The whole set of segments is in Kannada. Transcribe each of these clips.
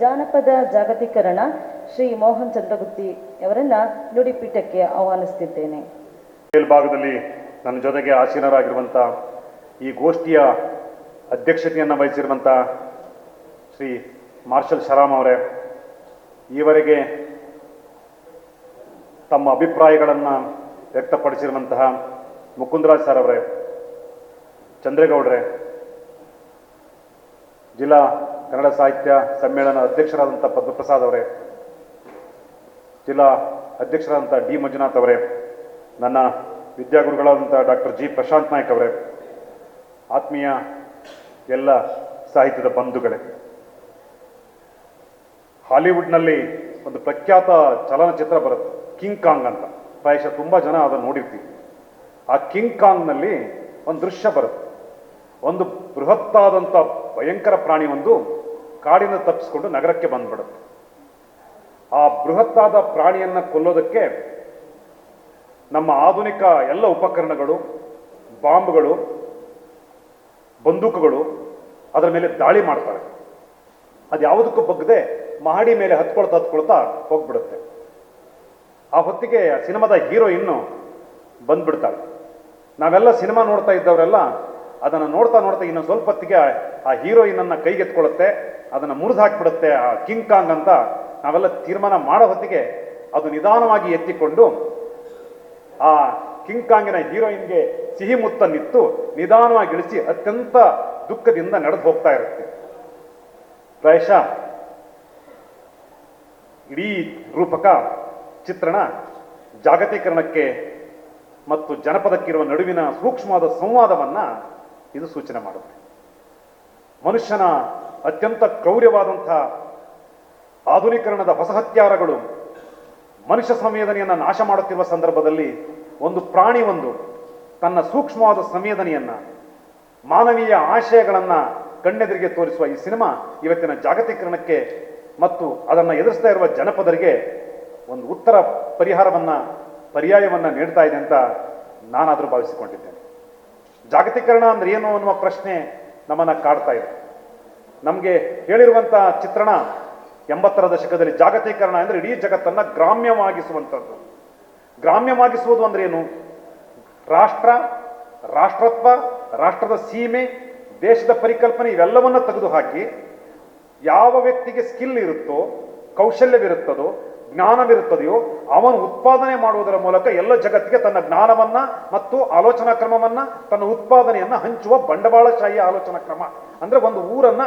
ಜಾನಪದ ಜಾಗತೀಕರಣ ಶ್ರೀ ಮೋಹನ್ ಚಂದ್ರಗುತ್ತಿ ಅವರನ್ನ ನುಡಿಪೀಠಕ್ಕೆ ಆಹ್ವಾನಿಸುತ್ತಿದ್ದೇನೆ ಮೇಲ್ಭಾಗದಲ್ಲಿ ನನ್ನ ಜೊತೆಗೆ ಆಸೀನರಾಗಿರುವಂತ ಈ ಗೋಷ್ಠಿಯ ಅಧ್ಯಕ್ಷತೆಯನ್ನು ವಹಿಸಿರುವಂತ ಶ್ರೀ ಮಾರ್ಷಲ್ ಶರಾಮ್ ಅವರೇ, ಈವರೆಗೆ ತಮ್ಮ ಅಭಿಪ್ರಾಯಗಳನ್ನು ವ್ಯಕ್ತಪಡಿಸಿರುವಂತಹ ಮುಕುಂದರಾಜ್ ಸರ್ ಅವರೇ, ಚಂದ್ರೇಗೌಡ್ರೆ, ಜಿಲ್ಲಾ ಕನ್ನಡ ಸಾಹಿತ್ಯ ಸಮ್ಮೇಳನ ಅಧ್ಯಕ್ಷರಾದಂಥ ಪದ್ಮಪ್ರಸಾದ್ ಅವರೇ, ಜಿಲ್ಲಾ ಅಧ್ಯಕ್ಷರಾದಂಥ ಡಿ ಮಂಜುನಾಥ್ ಅವರೇ, ನನ್ನ ವಿದ್ಯಾಗುರುಗಳಾದಂಥ ಡಾಕ್ಟರ್ ಜಿ ಪ್ರಶಾಂತ್ ನಾಯ್ಕ್ ಅವರೇ, ಆತ್ಮೀಯ ಎಲ್ಲ ಸಾಹಿತ್ಯದ ಬಂಧುಗಳೇ. ಹಾಲಿವುಡ್ನಲ್ಲಿ ಒಂದು ಪ್ರಖ್ಯಾತ ಚಲನಚಿತ್ರ ಬರುತ್ತೆ, ಕಿಂಗ್ ಕಾಂಗ್ ಅಂತ. ಪ್ರಾಯಶಃ ತುಂಬ ಜನ ಅದನ್ನು ನೋಡಿರ್ತೀವಿ. ಆ ಕಿಂಗ್ ಕಾಂಗ್ನಲ್ಲಿ ಒಂದು ದೃಶ್ಯ ಬರುತ್ತೆ. ಒಂದು ಬೃಹತ್ತಾದಂಥ ಭಯಂಕರ ಪ್ರಾಣಿ ಒಂದು ಕಾಡಿನ ತಪ್ಪಿಸ್ಕೊಂಡು ನಗರಕ್ಕೆ ಬಂದ್ಬಿಡುತ್ತೆ. ಆ ಬೃಹತ್ತಾದ ಪ್ರಾಣಿಯನ್ನು ಕೊಲ್ಲೋದಕ್ಕೆ ನಮ್ಮ ಆಧುನಿಕ ಎಲ್ಲ ಉಪಕರಣಗಳು, ಬಾಂಬ್ಗಳು, ಬಂದೂಕುಗಳು ಅದರ ಮೇಲೆ ದಾಳಿ ಮಾಡ್ತಾರೆ. ಅದು ಯಾವುದಕ್ಕೂ ಬಗ್ಗದೆ ಮಹಡಿ ಮೇಲೆ ಹತ್ಕೊಳ್ತಾ ಹತ್ಕೊಳ್ತಾ ಹೋಗ್ಬಿಡುತ್ತೆ. ಆ ಹೊತ್ತಿಗೆ ಆ ಸಿನಿಮಾದ ಹೀರೋಯಿನ್ನು ಬಂದ್ಬಿಡ್ತಾಳೆ. ನಾವೆಲ್ಲ ಸಿನಿಮಾ ನೋಡ್ತಾ ಇದ್ದವರೆಲ್ಲ ಅದನ್ನು ನೋಡ್ತಾ ನೋಡ್ತಾ ಇನ್ನೊಂದು ಸ್ವಲ್ಪ ಹೊತ್ತಿಗೆ ಆ- ಹೀರೋಯಿನನ್ನು ಕೈಗೆತ್ಕೊಳ್ಳುತ್ತೆ. ಅದನ್ನು ಮುರಿದು ಹಾಕಿಬಿಡುತ್ತೆ ಆ ಕಿಂಗ್ ಕಾಂಗ್ ಅಂತ ನಾವೆಲ್ಲ ತೀರ್ಮಾನ ಮಾಡೋ ಹೊತ್ತಿಗೆ ಅದು ನಿಧಾನವಾಗಿ ಎತ್ತಿಕೊಂಡು ಆ ಕಿಂಗ್ ಕಾಂಗಿನ ಹೀರೋಯಿನ್ಗೆ ಸಿಹಿ ಮುತ್ತನ್ನಿತ್ತು, ನಿಧಾನವಾಗಿ ಇಳಿಸಿ ಅತ್ಯಂತ ದುಃಖದಿಂದ ನಡೆದು ಹೋಗ್ತಾ ಇರುತ್ತೆ. ಪ್ರಾಯಶಃ ಇಡೀ ರೂಪಕ ಚಿತ್ರಣ ಜಾಗತೀಕರಣಕ್ಕೆ ಮತ್ತು ಜನಪದಕ್ಕಿರುವ ನಡುವಿನ ಸೂಕ್ಷ್ಮವಾದ ಸಂವಾದವನ್ನ ಇದು ಸೂಚನೆ ಮಾಡುತ್ತೆ. ಮನುಷ್ಯನ ಅತ್ಯಂತ ಕ್ರೌರ್ಯವಾದಂಥ ಆಧುನೀಕರಣದ ಹೊಸ ಹತ್ಯಾರಗಳು ಮನುಷ್ಯ ಸಂವೇದನೆಯನ್ನು ನಾಶ ಮಾಡುತ್ತಿರುವ ಸಂದರ್ಭದಲ್ಲಿ ಒಂದು ಪ್ರಾಣಿ ಒಂದು ತನ್ನ ಸೂಕ್ಷ್ಮವಾದ ಸಂವೇದನೆಯನ್ನು, ಮಾನವೀಯ ಆಶಯಗಳನ್ನು ಕಣ್ಣೆದುರಿಗೆ ತೋರಿಸುವ ಈ ಸಿನಿಮಾ ಇವತ್ತಿನ ಜಾಗತೀಕರಣಕ್ಕೆ ಮತ್ತು ಅದನ್ನು ಎದುರಿಸ್ತಾ ಇರುವ ಜನಪದರಿಗೆ ಒಂದು ಉತ್ತರ ಪರಿಹಾರವನ್ನು, ಪರ್ಯಾಯವನ್ನು ನೀಡ್ತಾ ಇದೆ ಅಂತ ನಾನಾದರೂ ಭಾವಿಸಿಕೊಂಡಿದ್ದೇನೆ. ಜಾಗತೀಕರಣ ಅಂದ್ರೆ ಏನು ಅನ್ನುವ ಪ್ರಶ್ನೆ ನಮ್ಮನ್ನು ಕಾಡ್ತಾ ಇದೆ. ನಮಗೆ ಹೇಳಿರುವಂತ ಚಿತ್ರಣ ಎಂಬತ್ತರ ದಶಕದಲ್ಲಿ ಜಾಗತೀಕರಣ ಅಂದರೆ ಇಡೀ ಜಗತ್ತನ್ನ ಗ್ರಾಮ್ಯವಾಗಿಸುವಂಥದ್ದು. ಗ್ರಾಮ್ಯವಾಗಿಸುವುದು ಅಂದ್ರೆ ಏನು? ರಾಷ್ಟ್ರ, ರಾಷ್ಟ್ರತ್ವ, ರಾಷ್ಟ್ರದ ಸೀಮೆ, ದೇಶದ ಪರಿಕಲ್ಪನೆ ಇವೆಲ್ಲವನ್ನ ತೆಗೆದುಹಾಕಿ ಯಾವ ವ್ಯಕ್ತಿಗೆ ಸ್ಕಿಲ್ ಇರುತ್ತೋ, ಕೌಶಲ್ಯವಿರುತ್ತದೋ, ಜ್ಞಾನವಿರುತ್ತದೆಯೋ, ಅವನು ಉತ್ಪಾದನೆ ಮಾಡುವುದರ ಮೂಲಕ ಎಲ್ಲ ಜಗತ್ತಿಗೆ ತನ್ನ ಜ್ಞಾನವನ್ನ ಮತ್ತು ಆಲೋಚನಾ ಕ್ರಮವನ್ನ, ತನ್ನ ಉತ್ಪಾದನೆಯನ್ನ ಹಂಚುವ ಬಂಡವಾಳಶಾಹಿ ಆಲೋಚನಾ ಕ್ರಮ. ಅಂದ್ರೆ ಒಂದು ಊರನ್ನ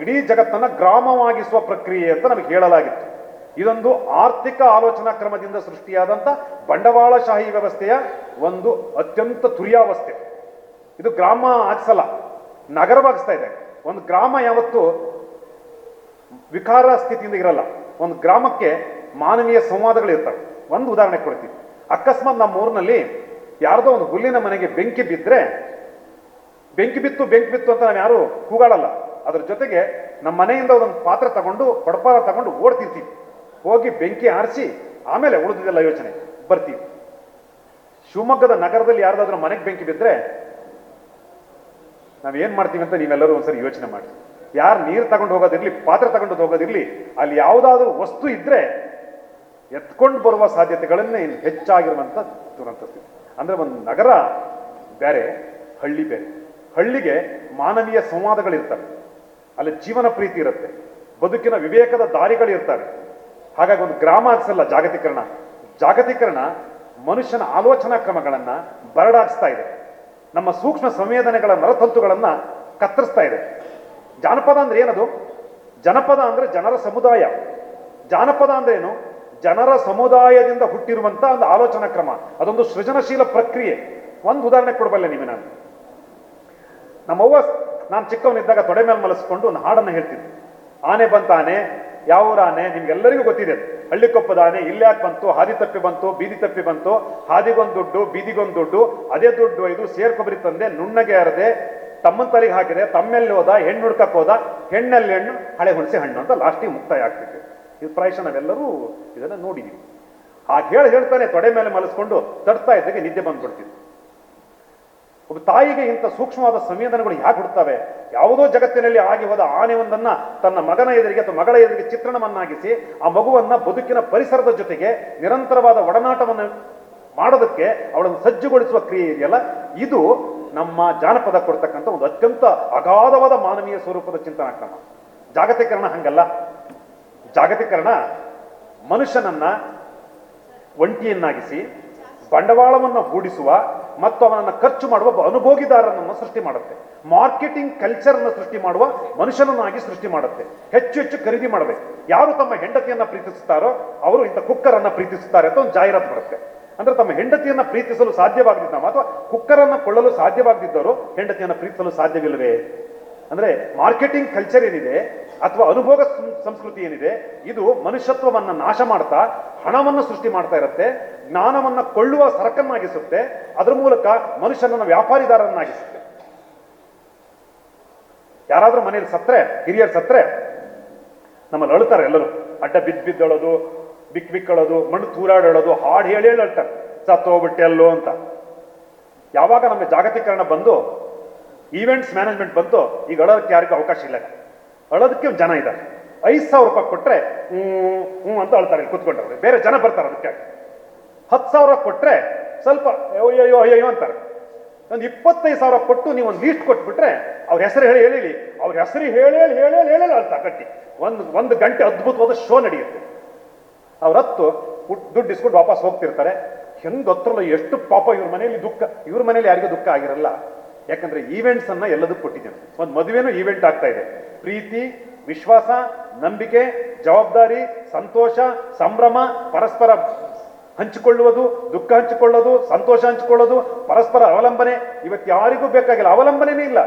ಇಡೀ ಜಗತ್ತನ್ನು ಗ್ರಾಮವಾಗಿಸುವ ಪ್ರಕ್ರಿಯೆ ಅಂತ ನಮಗೆ ಹೇಳಲಾಗಿತ್ತು. ಇದೊಂದು ಆರ್ಥಿಕ ಆಲೋಚನಾ ಕ್ರಮದಿಂದ ಸೃಷ್ಟಿಯಾದಂಥ ಬಂಡವಾಳಶಾಹಿ ವ್ಯವಸ್ಥೆಯ ಒಂದು ಅತ್ಯಂತ ತುರ್ಯಾವಸ್ಥೆ. ಇದು ಗ್ರಾಮ ಆಗಿಸಲ್ಲ ನಗರವಾಗಿಸ್ತಾ ಇದೆ. ಒಂದು ಗ್ರಾಮ ಯಾವತ್ತು ವಿಕಾರ ಸ್ಥಿತಿಯಿಂದ ಇರಲ್ಲ. ಒಂದು ಗ್ರಾಮಕ್ಕೆ ಮಾನವೀಯ ಸಂವಾದಗಳು ಇರ್ತವೆ. ಒಂದು ಉದಾಹರಣೆ ಕೊಡ್ತೀವಿ ಅಕಸ್ಮಾತ್ ನಮ್ಮ ಊರಿನಲ್ಲಿ ಯಾರ್ದೋ ಒಂದು ಹುಲ್ಲಿನ ಮನೆಗೆ ಬೆಂಕಿ ಬಿದ್ದರೆ ಬೆಂಕಿ ಬಿತ್ತು ಬೆಂಕಿ ಬಿತ್ತು ಅಂತ ನಾವು ಯಾರು ಕೂಗಾಡಲ್ಲ. ಅದ್ರ ಜೊತೆಗೆ ನಮ್ಮ ಮನೆಯಿಂದ ಒಂದೊಂದು ಪಾತ್ರ ತಗೊಂಡು ಕೊಡಪಾರ ತಗೊಂಡು ಓಡ್ತಿರ್ತೀವಿ. ಹೋಗಿ ಬೆಂಕಿ ಆರಿಸಿ, ಆಮೇಲೆ ಉಳಿದಿದ್ದೆಲ್ಲ ಯೋಚನೆ. ಬರ್ತೀವಿ. ಶಿವಮೊಗ್ಗದ ನಗರದಲ್ಲಿ ಯಾರ್ದಾದ್ರೂ ಮನೆಗೆ ಬೆಂಕಿ ಬಿದ್ದರೆ ನಾವೇನು ಮಾಡ್ತೀವಿ ಅಂತ ನೀವೆಲ್ಲರೂ ಒಂದ್ಸರಿ ಯೋಚನೆ ಮಾಡಿ. ಯಾರು ನೀರು ತಗೊಂಡು ಹೋಗೋದಿರ್ಲಿ, ಪಾತ್ರ ತಗೊಂಡು ಹೋಗೋದಿರ್ಲಿ, ಅಲ್ಲಿ ಯಾವುದಾದ್ರೂ ವಸ್ತು ಇದ್ರೆ ಎತ್ಕೊಂಡು ಬರುವ ಸಾಧ್ಯತೆಗಳನ್ನೇ ಇನ್ನು ಹೆಚ್ಚಾಗಿರುವಂತ ದುರಂತ ಸ್ಥಿತಿ. ಅಂದ್ರೆ ಒಂದು ನಗರ ಬೇರೆ, ಹಳ್ಳಿ ಬೇರೆ. ಹಳ್ಳಿಗೆ ಮಾನವೀಯ ಸಂವಾದಗಳಿರ್ತವೆ. ಅಲ್ಲಿ ಜೀವನ ಪ್ರೀತಿ ಇರುತ್ತೆ. ಬದುಕಿನ ವಿವೇಕದ ದಾರಿಗಳಿರ್ತವೆ ಹಾಗಾಗಿ ಒಂದು ಗ್ರಾಮ ಅನ್ಸಲ್ಲ ಜಾಗತೀಕರಣ. ಜಾಗತೀಕರಣ ಮನುಷ್ಯನ ಆಲೋಚನಾ ಕ್ರಮಗಳನ್ನ ಬರಡಾಗಿಸ್ತಾ ಇದೆ. ನಮ್ಮ ಸೂಕ್ಷ್ಮ ಸಂವೇದನೆಗಳ ನರತಂತುಗಳನ್ನ ಕತ್ತರಿಸ್ತಾ ಇದೆ. ಜಾನಪದ ಅಂದ್ರೆ ಏನದು? ಜನಪದ ಅಂದ್ರೆ ಜನರ ಸಮುದಾಯ. ಜಾನಪದ ಅಂದ್ರೆ ಏನು? ಜನರ ಸಮುದಾಯದಿಂದ ಹುಟ್ಟಿರುವಂತ ಒಂದು ಆಲೋಚನಾ ಕ್ರಮ. ಅದೊಂದು ಸೃಜನಶೀಲ ಪ್ರಕ್ರಿಯೆ. ಒಂದು ಉದಾಹರಣೆ ಕೊಡಬಲ್ಲೆ ನಿಮಗೆ ನಾನು. ನಮ್ಮವ್ವ ನಾನು ಚಿಕ್ಕವನಿದ್ದಾಗ ತೊಡೆ ಮೇಲೆ ಮಲಸ್ಕೊಂಡು ಒಂದು ಹಾಡನ್ನು ಹೇಳ್ತಿದ್ದೆ. ಆನೆ ಬಂತ ಆನೆ ಯಾವ ಆನೆ, ನಿಮ್ಗೆಲ್ಲರಿಗೂ ಗೊತ್ತಿದೆ. ಹಳ್ಳಿಕೊಪ್ಪದ ಆನೆ ಇಲ್ಯಾಕೆ ಬಂತು, ಹಾದಿ ತಪ್ಪಿ ಬಂತು, ಬೀದಿ ತಪ್ಪಿ ಬಂತು, ಹಾದಿಗೊಂದು ದುಡ್ಡು, ಬೀದಿಗೊಂದು ದುಡ್ಡು, ಅದೇ ದುಡ್ಡು ಇದು ಸೇರ್ಕೊಬರಿ ತಂದೆ ನುಣ್ಣಗೆ ಅರದೆ ತಮ್ಮನ ತಲೆಗೆ ಹಾಕಿದೆ ತಮ್ಮೆಲ್ಲಿ ಹೋದ, ಹೆಣ್ಣು ಹುಡ್ಕಕ್ಕೆ ಹೋದ, ಹೆಣ್ಣಲ್ಲಿ ಹೆಣ್ಣು, ಹಳೆ ಹುಣಸೆ ಹಣ್ಣು ಅಂತ ಲಾಸ್ಟಿಗೆ ಮುಕ್ತಾಯ ಆಗ್ತಿದೆ ಇದು ಪ್ರಾಯಶಃ ನಾವೆಲ್ಲರೂ ಇದನ್ನ ನೋಡಿದೀವಿ. ಆ ಹೇಳಿ ಹೇಳ್ತಾನೆ ತೊಡೆ ಮೇಲೆ ಮಲಸ್ಕೊಂಡು ತಡ್ತಾ ಇದ್ದಾಗೆ ನಿದ್ದೆ ಬಂದ್ಬಿಡ್ತಿದ್ವಿ ಒಬ್ಬ ತಾಯಿಗೆ ಇಂಥ ಸೂಕ್ಷ್ಮವಾದ ಸಂವೇದನೆಗಳು ಯಾಕೆ ಹುಡ್ತವೆ? ಯಾವುದೋ ಜಗತ್ತಿನಲ್ಲಿ ಆಗಿ ಹೋದ ಆನೆ ಒಂದನ್ನ ತನ್ನ ಮಗನ ಎದುರಿಗೆ ಅಥವಾ ಮಗಳ ಎದುರಿಗೆ ಚಿತ್ರಣವನ್ನಾಗಿಸಿ ಆ ಮಗುವನ್ನ ಬದುಕಿನ ಪರಿಸರದ ಜೊತೆಗೆ ನಿರಂತರವಾದ ಒಡನಾಟವನ್ನು ಮಾಡೋದಕ್ಕೆ ಅವಳನ್ನು ಸಜ್ಜುಗೊಳಿಸುವ ಕ್ರಿಯೆ ಇದೆಯಲ್ಲ? ಇದು ನಮ್ಮ ಜಾನಪದ ಕೊಡ್ತಕ್ಕಂಥ ಒಂದು ಅತ್ಯಂತ ಅಗಾಧವಾದ ಮಾನವೀಯ ಸ್ವರೂಪದ ಚಿಂತನಾ ಕ್ರಮ. ಜಾಗತೀಕರಣ ಹಂಗಲ್ಲ. ಜಾಗತೀಕರಣ ಮನುಷ್ಯನನ್ನ ಒಂಟಿಯನ್ನಾಗಿಸಿ ಬಂಡವಾಳವನ್ನು ಹೂಡಿಸುವ ಮತ್ತು ಅವನನ್ನು ಖರ್ಚು ಮಾಡುವ ಅನುಭೋಗಿದಾರನನ್ನು ಸೃಷ್ಟಿ ಮಾಡುತ್ತೆ. ಮಾರ್ಕೆಟಿಂಗ್ ಕಲ್ಚರ್ ಅನ್ನು ಸೃಷ್ಟಿ ಮಾಡುವ ಮನುಷ್ಯನನ್ನಾಗಿ ಸೃಷ್ಟಿ ಮಾಡುತ್ತೆ. ಹೆಚ್ಚು ಹೆಚ್ಚು ಖರೀದಿ ಮಾಡಬೇಕು. ಯಾರು ತಮ್ಮ ಹೆಂಡತಿಯನ್ನ ಪ್ರೀತಿಸುತ್ತಾರೋ ಅವರು ಇಂಥ ಕುಕ್ಕರನ್ನು ಪ್ರೀತಿಸುತ್ತಾರೆ ಅಂತ ಒಂದು ಜಾಹೀರಾತು ಬರುತ್ತೆ. ಅಂದ್ರೆ ತಮ್ಮ ಹೆಂಡತಿಯನ್ನ ಪ್ರೀತಿಸಲು ಸಾಧ್ಯವಾಗದಿದ್ದ ಅಥವಾ ಕುಕ್ಕರನ್ನು ಕೊಳ್ಳಲು ಸಾಧ್ಯವಾಗದಿದ್ದವರು ಹೆಂಡತಿಯನ್ನ ಪ್ರೀತಿಸಲು ಸಾಧ್ಯವಿಲ್ಲವೇ? ಅಂದ್ರೆ ಮಾರ್ಕೆಟಿಂಗ್ ಕಲ್ಚರ್ ಏನಿದೆ ಅಥವಾ ಅನುಭೋಗ ಸಂಸ್ಕೃತಿ ಏನಿದೆ, ಇದು ಮನುಷ್ಯತ್ವವನ್ನ ನಾಶ ಮಾಡ್ತಾ, ಹಣವನ್ನು ಸೃಷ್ಟಿ ಮಾಡ್ತಾ ಇರುತ್ತೆ, ಜ್ಞಾನವನ್ನ ಕೊಳ್ಳುವ ಸರಕನ್ನಾಗಿಸುತ್ತೆ, ಅದರ ಮೂಲಕ ಮನುಷ್ಯನನ್ನು ವ್ಯಾಪಾರಿದಾರನ್ನಾಗಿಸುತ್ತೆ ಯಾರಾದ್ರೂ ಮನೇಲಿ ಸತ್ರೆ, ಹಿರಿಯರು ಸತ್ರೆ, ನಮ್ಮಲ್ಲಿ ಅಳ್ತಾರೆ ಎಲ್ಲರೂ. ಅಡ್ಡ ಬಿದ್ದು ಬಿದ್ದಳೋದು ಬಿಕ್ ಬಿಕ್ಕಳೋದು ಮಣ್ಣು ತೂರಾಡೋದು ಹಾಡು ಹೇಳಿ ಹೇಳಿ ಅಳ್ತಾರೆ. ಸತ್ತು ಹೋಗ್ಬಿಟ್ಟೆ ಅಲ್ಲೋ ಅಂತ. ಯಾವಾಗ ನಮ್ಮ ಜಾಗತೀಕರಣ ಬಂದು ಈವೆಂಟ್ಸ್ ಮ್ಯಾನೇಜ್ಮೆಂಟ್ ಬಂತು, ಈಗ ಅಳೋದಕ್ಕೆ ಯಾರಿಗೂ ಅವಕಾಶ ಇಲ್ಲ. ಅಳೋದಕ್ಕೆ ಜನ ಇದ್ದಾರೆ. ಐದು ಸಾವಿರ ರೂಪಾಯಿ ಕೊಟ್ಟರೆ ಹ್ಞೂ ಅಂತ ಅಳ್ತಾರೆ ಇಲ್ಲಿ ಕುತ್ಕೊಂಡವ್ರೆ. ಬೇರೆ ಜನ ಬರ್ತಾರೆ ಅದಕ್ಕೆ. ಹತ್ತು ಸಾವಿರ ಕೊಟ್ಟರೆ ಸ್ವಲ್ಪ, ಅಯ್ಯೋ ಅಯ್ಯೋ ಅಂತಾರೆ. ಒಂದು ಇಪ್ಪತ್ತೈದು ಸಾವಿರ ಕೊಟ್ಟು ನೀವು ಒಂದು ಲೀಸ್ಟ್ ಕೊಟ್ಬಿಟ್ರೆ, ಅವ್ರ ಹೆಸರು ಹೇಳಿ ಹೇಳಿ ಅವ್ರ ಹೆಸರು ಹೇಳಿ ಹೇಳಿ ಹೇಳಿ ಹೇಳಿ ಅಳ್ತಾ ಕಟ್ಟಿ ಒಂದು ಒಂದು ಗಂಟೆ ಅದ್ಭುತವಾದ ಶೋ ನಡೆಯುತ್ತೆ. ಅವ್ರ ಹತ್ತು ದುಡ್ಡು ಇಸ್ಕೊಂಡು ವಾಪಸ್ ಹೋಗ್ತಿರ್ತಾರೆ. ಹೆಂಗ್ ಹತ್ರಲ್ಲ ಎಷ್ಟು ಪಾಪ ಇವ್ರ ಮನೆಯಲ್ಲಿ ದುಃಖ. ಇವ್ರ ಮನೇಲಿ ಯಾರಿಗೂ ದುಃಖ ಆಗಿರಲ್ಲ. ಯಾಕಂದ್ರೆ ಈವೆಂಟ್ಸ್ ಅನ್ನ ಎಲ್ಲದಕ್ಕೂ ಕೊಟ್ಟಿದ್ದೇನೆ. ಒಂದು ಮದುವೆನೂ ಈವೆಂಟ್ ಆಗ್ತಾ ಇದೆ. ಪ್ರೀತಿ, ವಿಶ್ವಾಸ, ನಂಬಿಕೆ, ಜವಾಬ್ದಾರಿ, ಸಂತೋಷ, ಸಂಭ್ರಮ, ಪರಸ್ಪರ ಹಂಚಿಕೊಳ್ಳುವುದು, ದುಃಖ ಹಂಚಿಕೊಳ್ಳೋದು, ಸಂತೋಷ ಹಂಚಿಕೊಳ್ಳೋದು, ಪರಸ್ಪರ ಅವಲಂಬನೆ. ಇವತ್ತು ಯಾರಿಗೂ ಬೇಕಾಗಿಲ್ಲ. ಅವಲಂಬನೆನೇ ಇಲ್ಲ.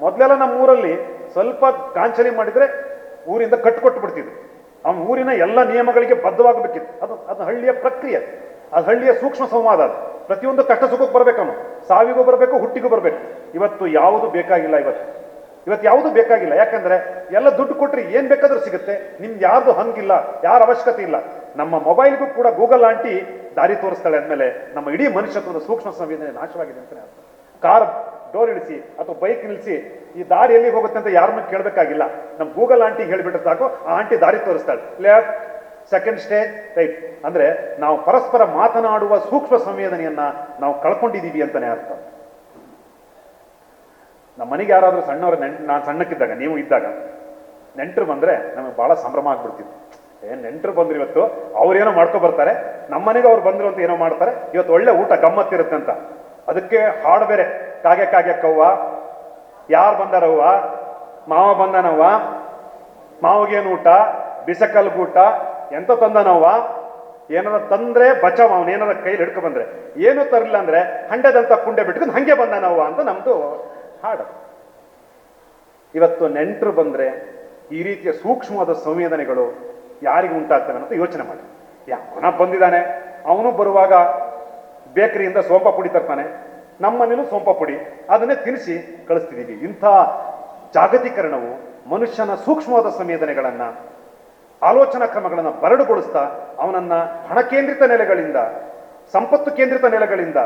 ಮೊದಲೆಲ್ಲ ನಮ್ಮ ಊರಲ್ಲಿ ಸ್ವಲ್ಪ ಕಾಂಚಲಿ ಮಾಡಿದ್ರೆ ಊರಿಂದ ಕಟ್ಕೊಟ್ಟು ಬಿಡ್ತಿದ್ರು ಅವನ ಊರಿನ ಎಲ್ಲ ನಿಯಮಗಳಿಗೆ ಬದ್ಧವಾಗಬೇಕಿತ್ತು. ಅದು ಅದು ಹಳ್ಳಿಯ ಪ್ರಕ್ರಿಯೆ. ಅದು ಹಳ್ಳಿಯ ಸೂಕ್ಷ್ಮ ಸಂವಾದ ಅದು. ಪ್ರತಿಯೊಂದು ಕಷ್ಟ ಸುಖಕ್ಕೆ ಬರಬೇಕು ಸಾವಿಗೂ ಬರಬೇಕು, ಹುಟ್ಟಿಗೂ ಬರಬೇಕು. ಇವತ್ತು ಯಾವುದು ಬೇಕಾಗಿಲ್ಲ ಇವತ್ತು. ಇವತ್ತು ಯಾವುದು ಬೇಕಾಗಿಲ್ಲ. ಯಾಕಂದ್ರೆ ಎಲ್ಲ ದುಡ್ಡು ಕೊಟ್ಟರೆ ಏನು ಬೇಕಾದರೂ ಸಿಗುತ್ತೆ. ನಿಮ್ಗೆ ಯಾರ್ದು ಹಂಗಿಲ್ಲ, ಯಾರ ಅವಶ್ಯಕತೆ ಇಲ್ಲ. ನಮ್ಮ ಮೊಬೈಲ್ಗೂ ಕೂಡ ಗೂಗಲ್ ಆಂಟಿ ದಾರಿ ತೋರಿಸ್ತಾಳೆ ಅಂದಮೇಲೆ ನಮ್ಮ ಇಡೀ ಮನುಷ್ಯತ್ವದ ಸೂಕ್ಷ್ಮ ಸಂವೇದನೆ ನಾಶವಾಗಿದೆ ಅಂತಾನೆ ಅರ್ಥ. ಕಾರ್ ಡೋರ್ ಇಳಿಸಿ ಅಥವಾ ಬೈಕ್ ನಿಲ್ಲಿಸಿ ಈ ದಾರಿ ಎಲ್ಲಿ ಹೋಗುತ್ತೆ ಅಂತ ಯಾರನ್ನೂ ಕೇಳಬೇಕಾಗಿಲ್ಲ. ನಮ್ಮ ಗೂಗಲ್ ಆಂಟಿಗೆ ಹೇಳಿಬಿಟ್ರೆ ಸಾಕು ಆ ಆಂಟಿ ದಾರಿ ತೋರಿಸ್ತಾಳೆ. ಲೆಫ್ಟ್ ಸೆಕೆಂಡ್ ಸ್ಟೇಜ್ ರೈಟ್ ಅಂದ್ರೆ ನಾವು ಪರಸ್ಪರ ಮಾತನಾಡುವ ಸೂಕ್ಷ್ಮ ಸಂವೇದನೆಯನ್ನ ನಾವು ಕಳ್ಕೊಂಡಿದ್ದೀವಿ ಅಂತಲೇ ಅರ್ಥ. ನಮ್ಮ ಮನೆಗೆ ಯಾರಾದರೂ ಸಣ್ಣವ್ರ ನೆಂಟ್ ನಾನು ಸಣ್ಣಕ್ಕಿದ್ದಾಗ, ನೀವು ಇದ್ದಾಗ, ನೆಂಟರು ಬಂದ್ರೆ ನಮಗೆ ಬಹಳ ಸಂಭ್ರಮ ಆಗ್ಬಿಡ್ತಿತ್ತು. ಏನ್ ನೆಂಟರು ಬಂದ್ರು ಇವತ್ತು ಅವ್ರೇನೋ ಮಾಡ್ಕೊ ಬರ್ತಾರೆ, ನಮ್ಮ ಮನೆಗೆ ಅವ್ರು ಬಂದರು ಅಂತ ಏನೋ ಮಾಡ್ತಾರೆ, ಇವತ್ತು ಒಳ್ಳೆ ಊಟ ಗಮ್ಮತ್ತಿರುತ್ತೆ ಅಂತ. ಅದಕ್ಕೆ ಹಾಡು ಬೇರೆ, ಕಾಗೆ ಕಾಗೆ ಕವ್ವ, ಯಾರು ಬಂದಾರವ್ವ, ಮಾವ ಬಂದನವ್ವ, ಮಾವಗೇನು ಊಟ ಬಿಸಕಲ್ ಊಟ ತಂದ ತಂದನವ್ವ? ಏನಾರ ತಂದ್ರೆ ಬಚಾವ್ ಅವನು ಏನಾರ ಕೈಲಿ ಹಿಡ್ಕೊ ಬಂದ್ರೆ. ಏನು ತರಲಿಲ್ಲ ಅಂದ್ರೆ ಹಂಡೆದಂತ ಕುಂಡೆ ಬಿಟ್ಕೊಂಡು ಹಂಗೆ ಬಂದ ನೋವ ಅಂತ ನಮ್ದು ಹಾಡು. ಇವತ್ತು ನೆಂಟರು ಬಂದ್ರೆ ಈ ರೀತಿಯ ಸೂಕ್ಷ್ಮವಾದ ಸಂವೇದನೆಗಳು ಯಾರಿಗೆ ಉಂಟಾಗ್ತವೆ ಅಂತ ಯೋಚನೆ ಮಾಡಿ. ಯಾವನ ಬಂದಿದ್ದಾನೆ. ಅವನು ಬರುವಾಗ ಬೇಕರಿಯಿಂದ ಸೋಂಪ ಪುಡಿ ತರ್ತಾನೆ. ನಮ್ಮ ಮನೇಲೂ ಸೋಂಪ ಪುಡಿ. ಅದನ್ನೇ ತಿನ್ನಿಸಿ ಕಳಿಸ್ತಿದ್ದೀವಿ ಇಂಥ ಜಾಗತೀಕರಣವು ಮನುಷ್ಯನ ಸೂಕ್ಷ್ಮವಾದ ಸಂವೇದನೆಗಳನ್ನ ಆಲೋಚನಾ ಕ್ರಮಗಳನ್ನು ಬರಡುಗೊಳಿಸ್ತಾ ಅವನನ್ನ ಹಣ ಕೇಂದ್ರಿತ ನೆಲೆಗಳಿಂದ, ಸಂಪತ್ತು ಕೇಂದ್ರಿತ ನೆಲೆಗಳಿಂದ,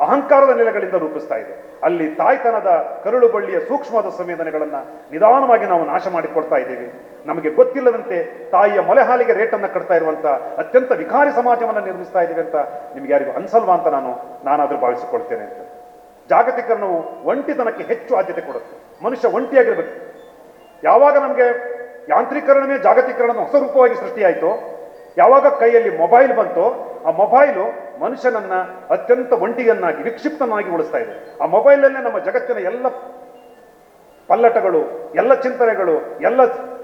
ಅಹಂಕಾರದ ನೆಲೆಗಳಿಂದ ರೂಪಿಸ್ತಾ ಇದೆ. ಅಲ್ಲಿ ತಾಯ್ತನದ ಕರುಳು ಬಳ್ಳಿಯ ಸೂಕ್ಷ್ಮವಾದ ಸಂವೇದನೆಗಳನ್ನ ನಿಧಾನವಾಗಿ ನಾವು ನಾಶ ಮಾಡಿಕೊಡ್ತಾ ಇದ್ದೀವಿ. ನಮಗೆ ಗೊತ್ತಿಲ್ಲದಂತೆ ತಾಯಿಯ ಮೊಲೆ ಹಾಲಿಗೆ ರೇಟನ್ನು ಕಟ್ತಾ ಇರುವಂತ ಅತ್ಯಂತ ವಿಕಾರಿ ಸಮಾಜವನ್ನು ನಿರ್ಮಿಸ್ತಾ ಇದ್ದೀವಿ ಅಂತ ನಿಮ್ಗೆ ಯಾರಿಗೂ ಅನ್ಸಲ್ವಾ ಅಂತ ನಾನು ನಾನಾದ್ರೂ ಭಾವಿಸಿಕೊಳ್ತೇನೆ ಅಂತ. ಜಾಗತೀಕರಣವು ಒಂಟಿತನಕ್ಕೆ ಹೆಚ್ಚು ಆದ್ಯತೆ ಕೊಡುತ್ತೆ. ಮನುಷ್ಯ ಒಂಟಿಯಾಗಿರ್ಬೇಕು. ಯಾವಾಗ ನಮಗೆ ಯಾಂತ್ರೀಕರಣವೇ ಜಾಗತೀಕರಣದ ಹೊಸ ರೂಪವಾಗಿ ಸೃಷ್ಟಿಯಾಯಿತು. ಯಾವಾಗ ಕೈಯಲ್ಲಿ ಮೊಬೈಲ್ ಬಂತೋ ಆ ಮೊಬೈಲು ಮನುಷ್ಯನನ್ನ ಅತ್ಯಂತ ಒಂಟಿಯನ್ನಾಗಿ, ವಿಕ್ಷಿಪ್ತನಾಗಿ ಉಳಿಸ್ತಾ ಇದೆ. ಆ ಮೊಬೈಲಲ್ಲೇ ನಮ್ಮ ಜಗತ್ತಿನ ಎಲ್ಲ ಪಲ್ಲಟಗಳು, ಎಲ್ಲ ಚಿಂತನೆಗಳು, ಎಲ್ಲ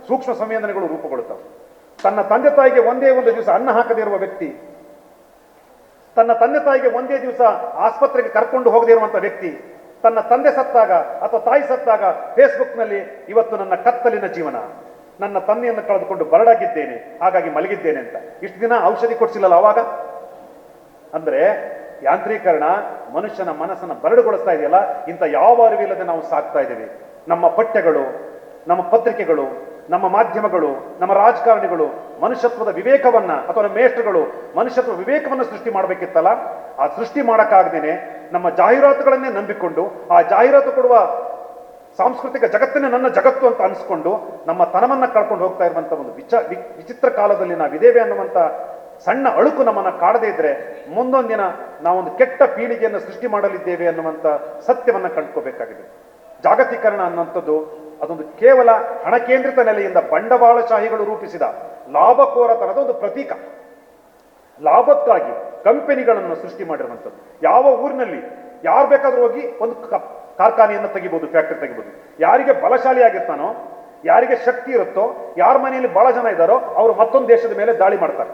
ಸೂಕ್ಷ್ಮ ಸಂವೇದನೆಗಳು ರೂಪುಗೊಳ್ಳುತ್ತವೆ. ತನ್ನ ತಂದೆ ತಾಯಿಗೆ ಒಂದೇ ಒಂದು ದಿವಸ ಅನ್ನ ಹಾಕದೇ ಇರುವ ವ್ಯಕ್ತಿ, ತನ್ನ ತಂದೆ ತಾಯಿಗೆ ಒಂದೇ ದಿವಸ ಆಸ್ಪತ್ರೆಗೆ ಕರ್ಕೊಂಡು ಹೋಗದೇ ಇರುವಂಥ ವ್ಯಕ್ತಿ, ತನ್ನ ತಂದೆ ಸತ್ತಾಗ ಅಥವಾ ತಾಯಿ ಸತ್ತಾಗ ಫೇಸ್ಬುಕ್ನಲ್ಲಿ ಇವತ್ತು ನನ್ನ ಕತ್ತಲಿನ ಜೀವನ. ನನ್ನ ತಂದೆಯನ್ನು ಕಳೆದುಕೊಂಡು ಬರಡಾಗಿದ್ದೇನೆ, ಹಾಗಾಗಿ ಮಲಗಿದ್ದೇನೆ ಅಂತ. ಇಷ್ಟು ದಿನ ಔಷಧಿ ಕೊಡಿಸಿಲ್ಲಲ್ಲ ಅವಾಗ? ಅಂದ್ರೆ ಯಾಂತ್ರೀಕರಣ ಮನುಷ್ಯನ ಮನಸ್ಸನ್ನು ಬರಡುಗೊಳಿಸ್ತಾ ಇದೆಯಲ್ಲ, ಇಂಥ ಯಾವ ಅರಿವಿಲ್ಲದೆ ನಾವು ಸಾಕ್ತಾ ಇದ್ದೀವಿ. ನಮ್ಮ ಪಠ್ಯಗಳು, ನಮ್ಮ ಪತ್ರಿಕೆಗಳು, ನಮ್ಮ ಮಾಧ್ಯಮಗಳು, ನಮ್ಮ ರಾಜಕಾರಣಿಗಳು, ಮನುಷ್ಯತ್ವದ ವಿವೇಕವನ್ನ ಅಥವಾ ಮೇಷ್ಟ್ರುಗಳು ಮನುಷ್ಯತ್ವ ವಿವೇಕವನ್ನ ಸೃಷ್ಟಿ ಮಾಡಬೇಕಿತ್ತಲ್ಲ? ಆ ಸೃಷ್ಟಿ ಮಾಡೋಕ್ಕಾಗ್ದೇನೆ ನಮ್ಮ ಜಾಹೀರಾತುಗಳನ್ನೇ ನಂಬಿಕೊಂಡು, ಆ ಜಾಹೀರಾತು ಕೊಡುವ ಸಾಂಸ್ಕೃತಿಕ ಜಗತ್ತನ್ನೇ ನನ್ನ ಜಗತ್ತು ಅಂತ ಅನಿಸ್ಕೊಂಡು ನಮ್ಮ ತನವನ್ನು ಕಳ್ಕೊಂಡು ಹೋಗ್ತಾ ಇರುವಂಥ ಒಂದು ವಿಚ ವಿಚಿತ್ರ ಕಾಲದಲ್ಲಿ ನಾವಿದ್ದೇವೆ ಅನ್ನುವಂತ ಸಣ್ಣ ಅಳುಕು ನಮ್ಮನ್ನ ಕಾಡದೇ ಇದ್ರೆ ಮುಂದೊಂದು ದಿನ ನಾವೊಂದು ಕೆಟ್ಟ ಪೀಳಿಗೆಯನ್ನು ಸೃಷ್ಟಿ ಮಾಡಲಿದ್ದೇವೆ ಅನ್ನುವಂತ ಸತ್ಯವನ್ನ ಕಂಡುಕೋಬೇಕಾಗಿದೆ. ಜಾಗತೀಕರಣ ಅನ್ನುವಂಥದ್ದು ಅದೊಂದು ಕೇವಲ ಹಣಕೇಂದ್ರಿತ ನೆಲೆಯಿಂದ ಬಂಡವಾಳಶಾಹಿಗಳು ರೂಪಿಸಿದ ಲಾಭಕೋರತನದ ಒಂದು ಪ್ರತೀಕ. ಲಾಭಕ್ಕಾಗಿ ಕಂಪನಿಗಳನ್ನು ಸೃಷ್ಟಿ ಮಾಡಿರುವಂಥದ್ದು. ಯಾವ ಊರಿನಲ್ಲಿ ಯಾರು ಬೇಕಾದರೂ ಹೋಗಿ ಒಂದು ಕಾರ್ಖಾನೆಯನ್ನು ತೆಗಿಬಹುದು ಫ್ಯಾಕ್ಟರಿ ತೆಗಿಬಹುದು ಯಾರಿಗೆ ಬಲಶಾಲಿ ಆಗಿರ್ತಾನೋ ಯಾರಿಗೆ ಶಕ್ತಿ ಇರುತ್ತೋ, ಯಾರ ಮನೆಯಲ್ಲಿ ಬಹಳ ಜನ ಇದ್ದಾರೋ, ಅವರು ಮತ್ತೊಂದು ದೇಶದ ಮೇಲೆ ದಾಳಿ ಮಾಡ್ತಾರೆ.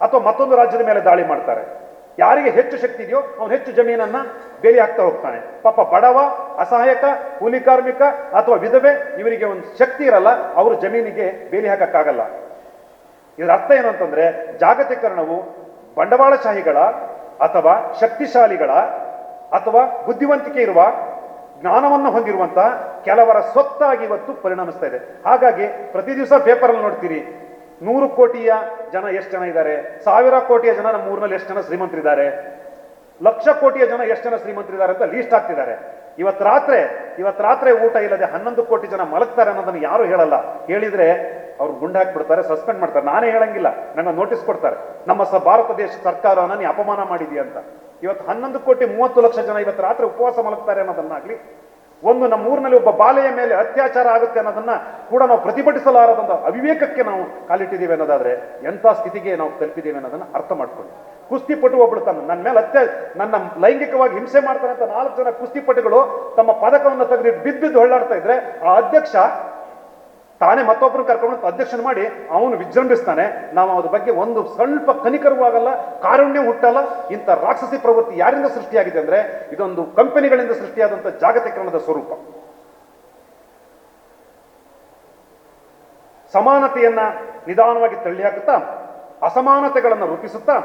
ಅಥವಾ ಮತ್ತೊಂದು ರಾಜ್ಯದ ಮೇಲೆ ದಾಳಿ ಮಾಡ್ತಾರೆ. ಯಾರಿಗೆ ಹೆಚ್ಚು ಶಕ್ತಿ ಇದೆಯೋ, ಅವನು ಹೆಚ್ಚು ಜಮೀನನ್ನ ಬೇಲಿ ಹಾಕ್ತಾ ಹೋಗ್ತಾನೆ. ಪಾಪ ಬಡವ, ಅಸಹಾಯಕ, ಕೂಲಿ ಕಾರ್ಮಿಕ ಅಥವಾ ವಿಧವೆ, ಇವರಿಗೆ ಒಂದು ಶಕ್ತಿ ಇರಲ್ಲ, ಅವರು ಜಮೀನಿಗೆ ಬೇಲಿ ಹಾಕಕ್ಕಾಗಲ್ಲ. ಇದರ ಅರ್ಥ ಏನು ಅಂತಂದ್ರೆ, ಜಾಗತೀಕರಣವು ಬಂಡವಾಳಶಾಹಿಗಳ ಅಥವಾ ಶಕ್ತಿಶಾಲಿಗಳ ಅಥವಾ ಬುದ್ಧಿವಂತಿಕೆ ಇರುವ ಜ್ಞಾನವನ್ನು ಹೊಂದಿರುವಂಥ ಕೆಲವರ ಸ್ವತ್ತಾಗಿ ಇವತ್ತು ಪರಿಣಮಿಸ್ತಾ ಇದೆ. ಹಾಗಾಗಿ ಪ್ರತಿ ದಿವಸ ಪೇಪರಲ್ಲಿ ನೋಡ್ತೀರಿ, ನೂರು ಕೋಟಿಯ ಜನ ಎಷ್ಟು ಜನ ಇದ್ದಾರೆ, ಸಾವಿರ ಕೋಟಿಯ ಜನ ನಮ್ಮ ಊರಿನಲ್ಲಿ ಎಷ್ಟು ಜನ ಶ್ರೀಮಂತರಿದ್ದಾರೆ, ಲಕ್ಷ ಕೋಟಿಯ ಜನ ಎಷ್ಟು ಜನ ಶ್ರೀಮಂತರಿದ್ದಾರೆ ಅಂತ ಲೀಸ್ಟ್ ಹಾಕ್ತಿದ್ದಾರೆ. ಇವತ್ತು ರಾತ್ರಿ ಇವತ್ತು ರಾತ್ರಿ ಊಟ ಇಲ್ಲದೆ ಹನ್ನೊಂದು ಕೋಟಿ ಜನ ಮಲಗ್ತಾರೆ ಅನ್ನೋದನ್ನು ಯಾರು ಹೇಳಲ್ಲ. ಹೇಳಿದ್ರೆ ಅವ್ರು ಗುಂಡು ಹಾಕ್ಬಿಡ್ತಾರೆ ಸಸ್ಪೆಂಡ್ ಮಾಡ್ತಾರೆ. ನಾನೇ ಹೇಳಂಗಿಲ್ಲ, ನನ್ನ ನೋಟಿಸ್ ಕೊಡ್ತಾರೆ. ನಮ್ಮ ಸ, ಭಾರತ ದೇಶ ಸರ್ಕಾರವನ್ನು ನೀ ಅಪಮಾನ ಮಾಡಿದೀಯ ಅಂತ. ಇವತ್ತು ಹನ್ನೊಂದು ಕೋಟಿ ಮೂವತ್ತು ಲಕ್ಷ ಜನ ಇವತ್ತು ರಾತ್ರಿ ಉಪವಾಸ ಮಲಗ್ತಾರೆ ಅನ್ನೋದನ್ನಾಗ್ಲಿ, ಒಂದು ನಮ್ಮ ಊರಿನಲ್ಲಿ ಒಬ್ಬ ಬಾಲೆಯ ಮೇಲೆ ಅತ್ಯಾಚಾರ ಆಗುತ್ತೆ ಅನ್ನೋದನ್ನ ಕೂಡ ನಾವು ಪ್ರತಿಭಟಿಸಲಾರದಂತ ಅವಿವೇಕಕ್ಕೆ ನಾವು ಕಾಲಿಟ್ಟಿದ್ದೀವಿ ಅನ್ನೋದಾದ್ರೆ ಎಂಥ ಸ್ಥಿತಿಗೆ ನಾವು ತಲುಪಿದ್ದೀವಿ ಅನ್ನೋದನ್ನ ಅರ್ಥ ಮಾಡ್ಕೊಳ್ಳಿ. ಕುಸ್ತಿಪಟು ಒಬ್ಬಳು ತನ್ನ, ನನ್ನ ಮೇಲೆ ಅತ್ಯ, ನನ್ನ ಲೈಂಗಿಕವಾಗಿ ಹಿಂಸೆ ಮಾಡ್ತಾರೆ ಅಂತ ನಾಲ್ಕು ಜನ ಕುಸ್ತಿಪಟುಗಳು ತಮ್ಮ ಪದಕವನ್ನು ತೆಗೆದು ಬಿದ್ದು ಬಿದ್ದು ಹೊಳ್ಳಾಡ್ತಾ ಇದ್ರೆ ಆ ಅಧ್ಯಕ್ಷ ತಾನೇ ಮತ್ತೊಬ್ಬರು ಕರ್ಕೊಂಡು ಅಧ್ಯಕ್ಷನ ಮಾಡಿ ಅವನು ವಿಜೃಂಭಿಸ್ತಾನೆ. ನಾವು ಅದ್ರ ಬಗ್ಗೆ ಒಂದು ಸ್ವಲ್ಪ ಕನಿಕರವೂ ಆಗಲ್ಲ, ಕಾರುಣ್ಯ ಹುಟ್ಟಲ್ಲ. ಇಂಥ ರಾಕ್ಷಸಿ ಪ್ರವೃತ್ತಿ ಯಾರಿಂದ ಸೃಷ್ಟಿಯಾಗಿದೆ ಅಂದ್ರೆ ಇದೊಂದು ಕಂಪನಿಗಳಿಂದ ಸೃಷ್ಟಿಯಾದಂಥ ಜಾಗತೀಕರಣದ ಸ್ವರೂಪ. ಸಮಾನತೆಯನ್ನ ನಿಧಾನವಾಗಿ ತಳ್ಳಿ ಹಾಕುತ್ತಾ ಅಸಮಾನತೆಗಳನ್ನು ರೂಪಿಸುತ್ತಾ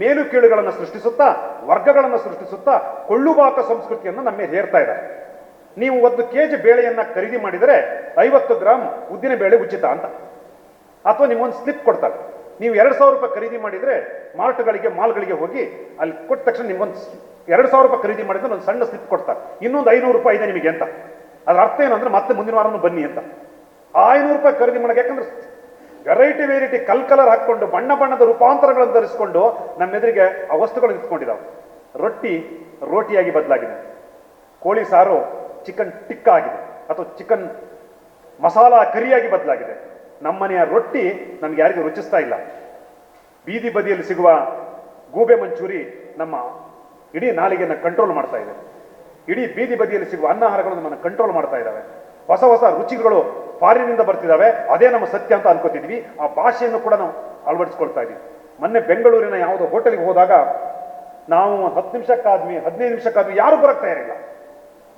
ಮೇಲು ಕೀಳುಗಳನ್ನು ಸೃಷ್ಟಿಸುತ್ತಾ, ವರ್ಗಗಳನ್ನು ಸೃಷ್ಟಿಸುತ್ತಾ, ಕೊಳ್ಳುಬಾಕ ಸಂಸ್ಕೃತಿಯನ್ನು ನಮ್ಮ ಹೇರ್ತಾ ಇದ್ದಾರೆ. ನೀವು ಒಂದು ಕೆ ಜಿ ಬೇಳೆಯನ್ನು ಖರೀದಿ ಮಾಡಿದರೆ ಐವತ್ತು ಗ್ರಾಮ್ ಉದ್ದಿನ ಬೇಳೆ ಉಚಿತ ಅಂತ. ಅಥವಾ ನಿಮ್ಗೊಂದು ಸ್ಲಿಪ್ ಕೊಡ್ತಾರೆ. ನೀವು ಎರಡು ಸಾವಿರ ರೂಪಾಯಿ ಖರೀದಿ ಮಾಡಿದರೆ ಮಾರ್ಟ್ಗಳಿಗೆ, ಮಾಲ್ಗಳಿಗೆ ಹೋಗಿ ಅಲ್ಲಿ ಕೊಟ್ಟ ತಕ್ಷಣ ನಿಮ್ಗೊಂದು ಎರಡು ಸಾವಿರ ರೂಪಾಯಿ ಖರೀದಿ ಮಾಡಿದ್ರೆ ಒಂದು ಸಣ್ಣ ಸ್ಲಿಪ್ ಕೊಡ್ತಾರೆ. ಇನ್ನೊಂದು ಐನೂರು ರೂಪಾಯಿ ಇದೆ ನಿಮಗೆ ಅಂತ. ಅದ್ರ ಅರ್ಥ ಏನಂದ್ರೆ ಮತ್ತೆ ಮುಂದಿನ ವಾರನೂ ಬನ್ನಿ ಅಂತ. ಆ ಐನೂರು ರೂಪಾಯಿ ಖರೀದಿ ಮಾಡೋಕೆ ಯಾಕಂದ್ರೆ ವೆರೈಟಿ ವೆರೈಟಿ ಕಲ್ ಕಲರ್ ಹಾಕ್ಕೊಂಡು, ಬಣ್ಣ ಬಣ್ಣದ ರೂಪಾಂತರಗಳನ್ನು ಧರಿಸಿಕೊಂಡು ನಮ್ಮ ಎದುರಿಗೆ ಆ ವಸ್ತುಗಳು ನಿಂತ್ಕೊಂಡಿದ್ದಾವೆ ರೊಟ್ಟಿ ರೋಟಿಯಾಗಿ ಬದಲಾಗಿದೆ. ಕೋಳಿ ಸಾರು ಚಿಕನ್ ಟಿಕ್ ಆಗಿದೆ. ಅಥವಾ ಚಿಕನ್ ಮಸಾಲ ಕರಿಯಾಗಿ ಬದಲಾಗಿದೆ. ನಮ್ಮನೆಯ ರೊಟ್ಟಿ ನಮ್ಗೆ ಯಾರಿಗೂ ರುಚಿಸ್ತಾ ಇಲ್ಲ. ಬೀದಿ ಬದಿಯಲ್ಲಿ ಸಿಗುವ ಗೂಬೆ ಮಂಚೂರಿ ನಮ್ಮ ಇಡೀ ನಾಲಿಗೆಯನ್ನು ಕಂಟ್ರೋಲ್ ಮಾಡ್ತಾ ಇದೆ. ಇಡೀ ಬೀದಿ ಬದಿಯಲ್ಲಿ ಸಿಗುವ ಅನ್ನಾಹಾರಗಳು ನಮ್ಮನ್ನು ಕಂಟ್ರೋಲ್ ಮಾಡ್ತಾ ಇದ್ದಾವೆ. ಹೊಸ ಹೊಸ ರುಚಿಗಳು ಫಾರಿನಿಂದ ಬರ್ತಿದ್ದಾವೆ. ಅದೇ ನಮ್ಮ ಸತ್ಯ ಅಂತ ಅನ್ಕೋತಿದ್ವಿ. ಆ ಭಾಷೆಯನ್ನು ಕೂಡ ನಾವು ಅಳವಡಿಸ್ಕೊಳ್ತಾ ಇದ್ದೀವಿ. ಮೊನ್ನೆ ಬೆಂಗಳೂರಿನ ಯಾವುದೋ ಹೋಟೆಲ್ಗೆ ಹೋದಾಗ ನಾವು ಒಂದು ಹತ್ತು ನಿಮಿಷಕ್ಕಾದ್ವಿ, ಹದಿನೈದು ನಿಮಿಷಕ್ಕಾದ್ವಿ, ಯಾರು ಬರಕ್ ತಯಾರಿಲ್ಲ.